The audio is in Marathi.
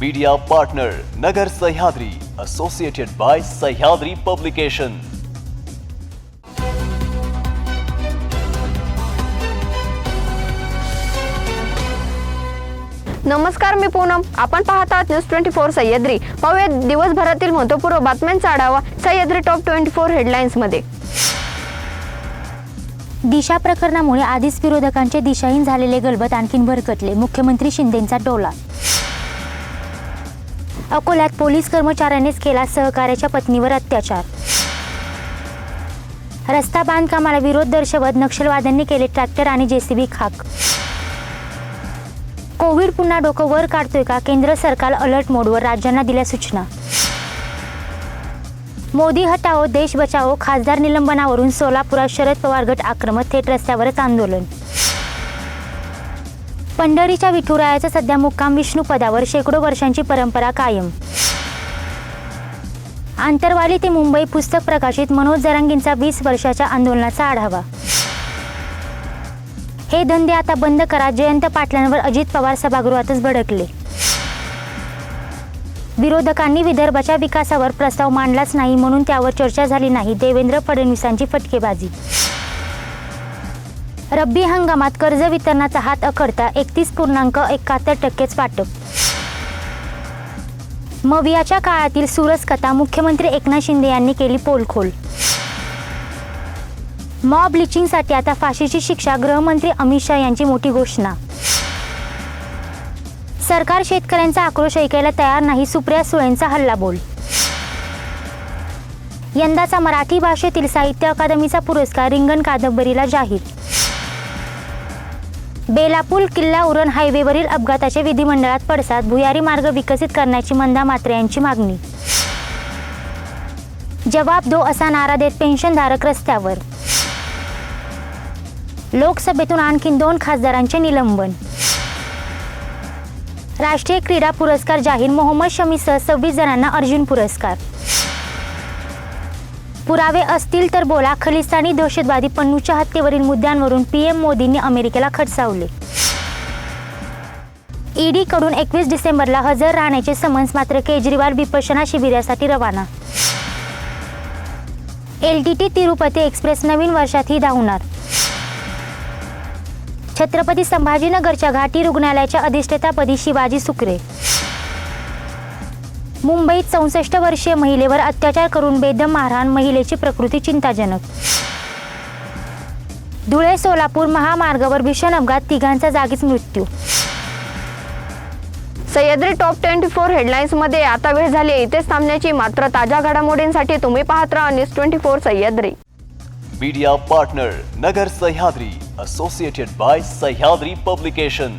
Media partner Nagar Sahyadri associated by Sahyadri publication नमस्कार मी पूनम. आपण पाहत आहात न्यूज ट्वेंटी फोर सह्याद्री. पाहूया दिवसभरातील महत्त्वपूर्ण बातम्यांचा आढावा सह्याद्री टॉप ट्वेंटी फोर हेडलाईन्समध्ये. दिशा प्रकरणामुळे आधीच विरोधकांचे दिशाहीन झालेले गलबत आणखीन भरकटले. मुख्यमंत्री शिंदेंचा टोला अकोल्यात पोलीस कर्मचाऱ्यानेच केला सहकार्याच्या पत्नीवर अत्याचार. रस्ता बांधकामाला विरोध दर्शवत नक्षलवाद्यांनी केले ट्रॅक्टर आणि जेसीबी खाक. कोविड पुन्हा डोकं वर काढतोय का? केंद्र सरकार अलर्ट मोडवर राज्यांना दिल्या सूचना. मोदी हटाओ देश बचाओ खासदार निलंबनावरून सोलापुरात शरद पवार गट आक्रमक थेट रस्त्यावरच आंदोलन. पंढरीच्या विठुरायाचा सध्या मुक्काम विष्णुपदावर शेकडो वर्षांची परंपरा कायम. आंतरवाली ते मुंबई पुस्तक प्रकाशित मनोज जरांगींचा वीस वर्षाच्या आंदोलनाचा आढावा. हे धंदे आता बंद करा जयंत पाटलांवर अजित पवार सभागृहातच भडकले. विरोधकांनी विदर्भाच्या विकासावर प्रस्ताव मांडलाच नाही म्हणून त्यावर चर्चा झाली नाही देवेंद्र फडणवीसांची फटकेबाजी. रब्बी हंगामात कर्ज वितरणाचा हात अखडता एकतीस पूर्णांक एकाहत्तर टक्केच वाटप. मवियाच्या काळातील सुरस कथा मुख्यमंत्री एकनाथ शिंदे यांनी केली पोलखोल. मॉब लिचिंगसाठी आता फाशीची शिक्षा गृहमंत्री अमित शहा यांची मोठी घोषणा. सरकार शेतकऱ्यांचा आक्रोश ऐकायला तयार नाही सुप्रिया सुळेंचा हल्लाबोल. यंदाचा मराठी भाषेतील साहित्य अकादमीचा पुरस्कार रिंगण कादंबरीला जाहीर बेलापूल किल्ला उरण हायवेवरील अपघाताचे विधिमंडळात पडसाद भुयारी मार्ग विकसित करण्याची मंदा मात्रे यांची मागणी. जवाब दो असा नारा देत पेन्शनधारक रस्त्यावर. लोकसभेतून आणखी दोन खासदारांचे निलंबन. राष्ट्रीय क्रीडा पुरस्कार जाहीर मोहम्मद शमीसह सव्वीस जणांना अर्जुन पुरस्कार. पुरावे असतील तर बोला. खलिस्तानी दहशतवादी पन्नूच्या हत्येवरील मुद्द्यांवरून पीएम मोदींनी अमेरिकेला खडसावले. ईडी कडून एकवीस डिसेंबरला हजर राहण्याचे समन्स मात्र केजरीवाल विपशना शिबिरासाठी रवाना. L T T Tirupati express नवीन वर्षातही धावणार. छत्रपती संभाजीनगरच्या घाटी रुग्णालयाच्या अधिष्ठेतापदी शिवाजी सुकरे. मुंबईत चौसष्ट वर्षीय महिलेवर अत्याचार करून बेदम मारहाण महिलेची प्रकृती चिंताजनक. धुळे सोलापूर महामार्गावर भीषण अपघात तिघांचा जागीच मृत्यू. सह्याद्री टॉप ट्वेंटी फोर हेडलाईन्समध्ये आता वेळ झाली आहे इथेच थांबण्याची. मात्र ताज्या घडामोडींसाठी तुम्ही पाहत राहा news twenty four Sahyadri. Media partner Nagar Sahyadri associated by Sahyadri publication